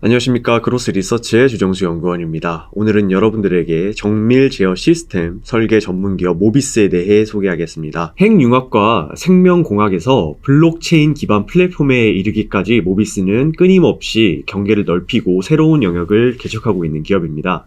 안녕하십니까. 그로스 리서치의 주정수 연구원입니다. 오늘은 여러분들에게 정밀 제어 시스템 설계 전문 기업 모비스에 대해 소개하겠습니다. 핵융합과 생명공학에서 블록체인 기반 플랫폼에 이르기까지 모비스는 끊임없이 경계를 넓히고 새로운 영역을 개척하고 있는 기업입니다.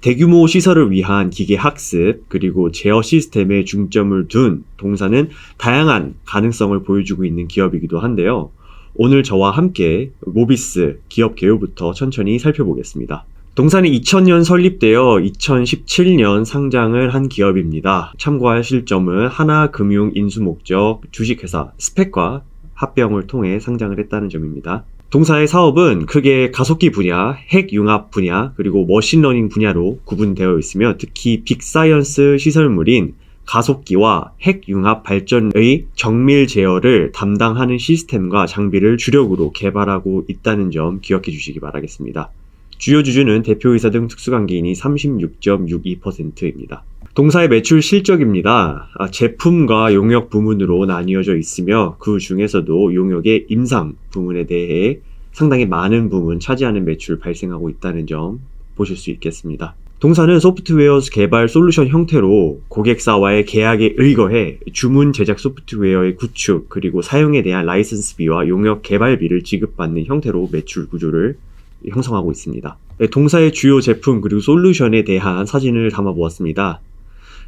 대규모 시설을 위한 기계 학습 그리고 제어 시스템에 중점을 둔 동사는 다양한 가능성을 보여주고 있는 기업이기도 한데요. 오늘 저와 함께 모비스 기업 개요부터 천천히 살펴보겠습니다. 동산이 2000년 설립되어 2017년 상장을 한 기업입니다. 참고하실 점은 하나금융 인수목적 주식회사 스펙과 합병을 통해 상장을 했다는 점입니다. 동사의 사업은 크게 가속기 분야, 핵융합 분야, 그리고 머신러닝 분야로 구분되어 있으며 특히 빅사이언스 시설물인 가속기와 핵융합 발전의 정밀 제어를 담당하는 시스템과 장비를 주력으로 개발하고 있다는 점 기억해 주시기 바라겠습니다. 주요 주주는 대표이사 등 특수관계인이 36.62%입니다. 동사의 매출 실적입니다. 아, 제품과 용역 부문으로 나뉘어져 있으며 그 중에서도 용역의 임상 부문에 대해 상당히 많은 부분 차지하는 매출 발생하고 있다는 점 보실 수 있겠습니다. 동사는 소프트웨어 개발 솔루션 형태로 고객사와의 계약에 의거해 주문 제작 소프트웨어의 구축 그리고 사용에 대한 라이선스비와 용역 개발비를 지급받는 형태로 매출 구조를 형성하고 있습니다. 네, 동사의 주요 제품 그리고 솔루션에 대한 사진을 담아 보았습니다.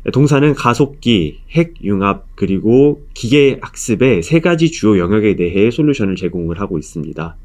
네, 동사는 가속기, 핵융합, 그리고 기계 학습의 세 가지 주요 영역에 대해 솔루션을 제공을 하고 있습니다.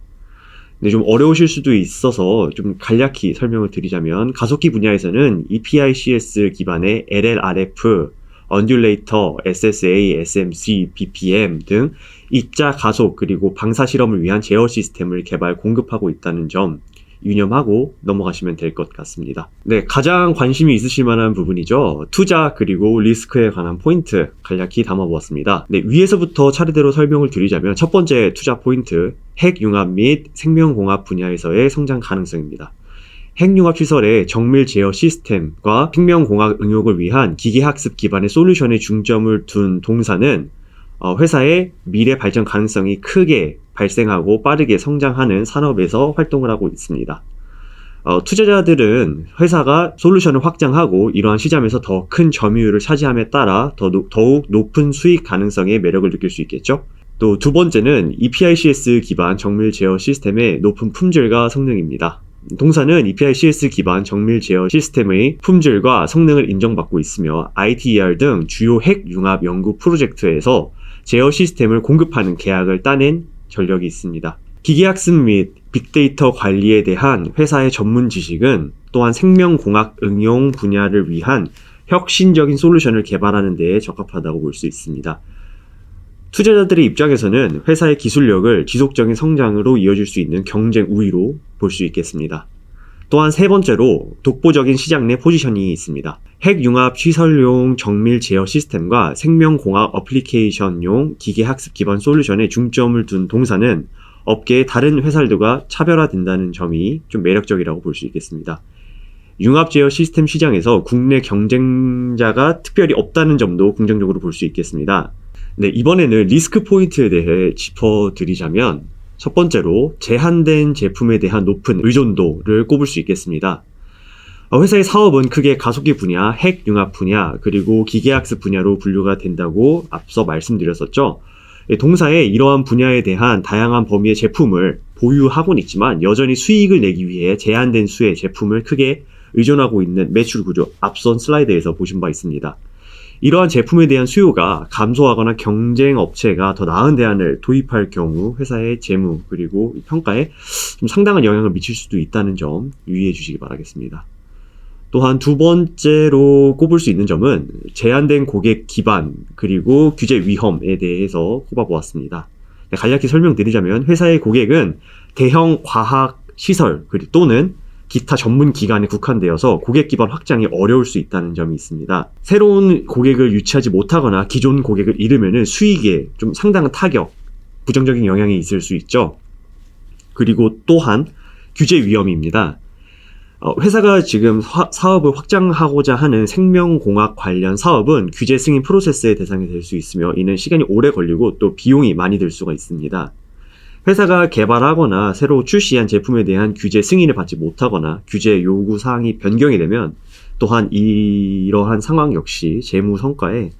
근데 좀 어려우실 수도 있어서 좀 간략히 설명을 드리자면 가속기 분야에서는 EPI-CS 기반의 LLRF, 언듈레이터, SSA, SMC, BPM 등 입자 가속 그리고 방사 실험을 위한 제어 시스템을 개발 공급하고 있다는 점 유념하고 넘어가시면 될 것 같습니다. 네, 가장 관심이 있으실 만한 부분이죠. 투자 그리고 리스크에 관한 포인트 간략히 담아보았습니다. 네, 위에서부터 차례대로 설명을 드리자면 첫 번째 투자 포인트, 핵융합 및 생명공학 분야에서의 성장 가능성입니다. 핵융합 시설의 정밀 제어 시스템과 생명공학 응용을 위한 기계학습 기반의 솔루션에 중점을 둔 동사는 어, 회사의 미래 발전 가능성이 크게 발생하고 빠르게 성장하는 산업에서 활동을 하고 있습니다. 어, 투자자들은 회사가 솔루션을 확장하고 이러한 시장에서 더 큰 점유율을 차지함에 따라 더, 더욱 높은 수익 가능성의 매력을 느낄 수 있겠죠. 또 두 번째는 EPICS 기반 정밀 제어 시스템의 높은 품질과 성능입니다. 동사는 EPICS 기반 정밀 제어 시스템의 품질과 성능을 인정받고 있으며 ITER 등 주요 핵 융합 연구 프로젝트에서 제어 시스템을 공급하는 계약을 따낸 전력이 있습니다. 기계학습 및 빅데이터 관리에 대한 회사의 전문 지식은 또한 생명공학 응용 분야를 위한 혁신적인 솔루션을 개발하는 데에 적합하다고 볼 수 있습니다. 투자자들의 입장에서는 회사의 기술력을 지속적인 성장으로 이어질 수 있는 경쟁 우위로 볼 수 있겠습니다. 또한 세 번째로 독보적인 시장 내 포지셔닝이 있습니다. 핵융합 시설용 정밀 제어 시스템과 생명공학 어플리케이션용 기계학습 기반 솔루션에 중점을 둔 동사는 업계의 다른 회사들과 차별화된다는 점이 좀 매력적이라고 볼 수 있겠습니다. 융합 제어 시스템 시장에서 국내 경쟁자가 특별히 없다는 점도 긍정적으로 볼 수 있겠습니다. 네, 이번에는 리스크 포인트에 대해 짚어드리자면 첫 번째로 제한된 제품에 대한 높은 의존도를 꼽을 수 있겠습니다. 어, 회사의 사업은 크게 가속기 분야, 핵융합 분야, 그리고 기계학습 분야로 분류가 된다고 앞서 말씀드렸었죠. 예, 동사의 이러한 분야에 대한 다양한 범위의 제품을 보유하고는 있지만 여전히 수익을 내기 위해 제한된 수의 제품을 크게 의존하고 있는 매출 구조 앞선 슬라이드에서 보신 바 있습니다. 이러한 제품에 대한 수요가 감소하거나 경쟁 업체가 더 나은 대안을 도입할 경우 회사의 재무 그리고 평가에 좀 상당한 영향을 미칠 수도 있다는 점 유의해 주시기 바라겠습니다. 또한 두 번째로 꼽을 수 있는 점은 제한된 고객 기반 그리고 규제 위험에 대해서 꼽아보았습니다. 네, 간략히 설명드리자면 회사의 고객은 대형 과학 시설 또는 기타 전문 기관에 국한되어서 고객 기반 확장이 어려울 수 있다는 점이 있습니다. 새로운 고객을 유치하지 못하거나 기존 고객을 잃으면 수익에 좀 상당한 타격, 부정적인 영향이 있을 수 있죠. 그리고 또한 규제 위험입니다. 어, 회사가 지금 화, 사업을 확장하고자 하는 생명공학 관련 사업은 규제 승인 프로세스의 대상이 될 수 있으며 이는 시간이 오래 걸리고 또 비용이 많이 들 수가 있습니다. 회사가 개발하거나 새로 출시한 제품에 대한 규제 승인을 받지 못하거나 규제 요구 사항이 변경이 되면 또한 이러한 상황 역시 재무 성과에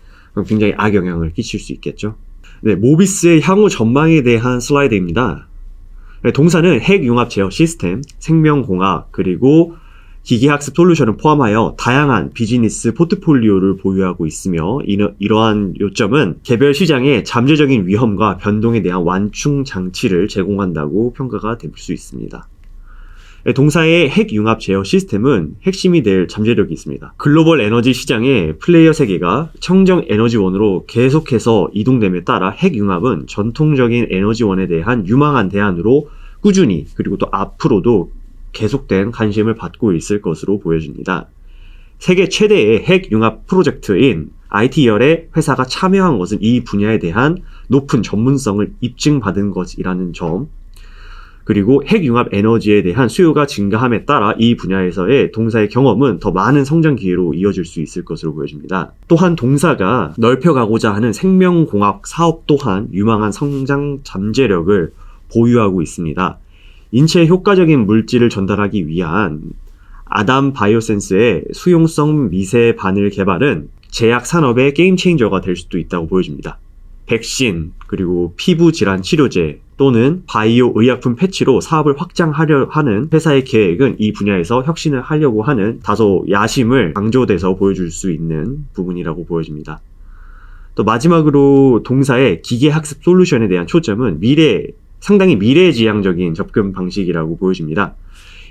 굉장히 악영향을 끼칠 수 있겠죠. 네, 모비스의 향후 전망에 대한 슬라이드입니다. 네, 동사는 핵융합 제어 시스템, 생명공학, 그리고 기계학습 솔루션을 포함하여 다양한 비즈니스 포트폴리오를 보유하고 있으며 이러, 이러 한 요점은 개별 시장의 잠재적인 위험과 변동에 대한 완충 장치를 제공한다고 평가가 될 수 있습니다. 네, 동사의 핵 융합 제어 시스템은 핵심이 될 잠재력이 있습니다. 글로벌 에너지 시장의 플레이어 세계가 청정 에너지원으로 계속해서 이동됨에 따라 핵 융합은 전통적인 에너지원에 대한 유망한 대안으로 꾸준히 그리고 또 앞으로도 계속된 관심을 받고 있을 것으로 보여집니다. 세계 최대의 핵 융합 프로젝트인 IT열의 회사가 참여한 것은 이 분야에 대한 높은 전문성을 입증받은 것이라는 점, 그리고 핵융합 에너지에 대한 수요가 증가함에 따라 이 분야에서의 동사의 경험은 더 많은 성장 기회로 이어질 수 있을 것으로 보여집니다. 또한 동사가 넓혀가고자 하는 생명공학 사업 또한 유망한 성장 잠재력을 보유하고 있습니다. 인체에 효과적인 물질을 전달하기 위한 아담 바이오센스의 수용성 미세 바늘 개발은 제약 산업의 게임 체인저가 될 수도 있다고 보여집니다. 백신, 그리고 피부 질환 치료제 또는 바이오 의약품 패치로 사업을 확장하려 하는 회사의 계획은 이 분야에서 혁신을 하려고 하는 다소 야심을 강조돼서 보여줄 수 있는 부분이라고 보여집니다. 또 마지막으로 동사의 기계학습 솔루션에 대한 초점은 미래, 상당히 미래지향적인 접근 방식이라고 보여집니다.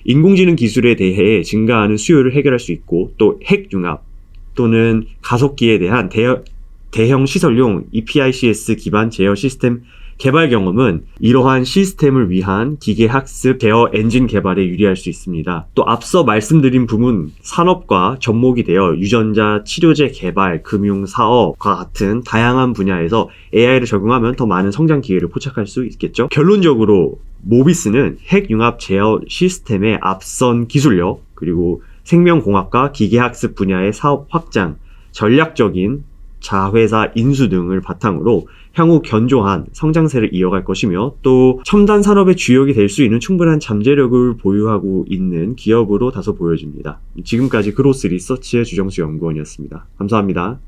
인공지능 기술에 대해 증가하는 수요를 해결할 수 있고 또 핵융합 또는 가속기에 대한 대형, 시설용 EPICS 기반 제어 시스템 개발 경험은 이러한 시스템을 위한 기계 학습 제어 엔진 개발에 유리할 수 있습니다. 또 앞서 말씀드린 부분 산업과 접목이 되어 유전자 치료제 개발, 금융 사업과 같은 다양한 분야에서 AI를 적용하면 더 많은 성장 기회를 포착할 수 있겠죠. 결론적으로 모비스는 핵융합 제어 시스템의 앞선 기술력 그리고 생명공학과 기계학습 분야의 사업 확장, 전략적인 자회사 인수 등을 바탕으로 향후 견조한 성장세를 이어갈 것이며 또 첨단 산업의 주역이 될 수 있는 충분한 잠재력을 보유하고 있는 기업으로 다소 보여집니다. 지금까지 그로스 리서치의 주정수 연구원이었습니다. 감사합니다.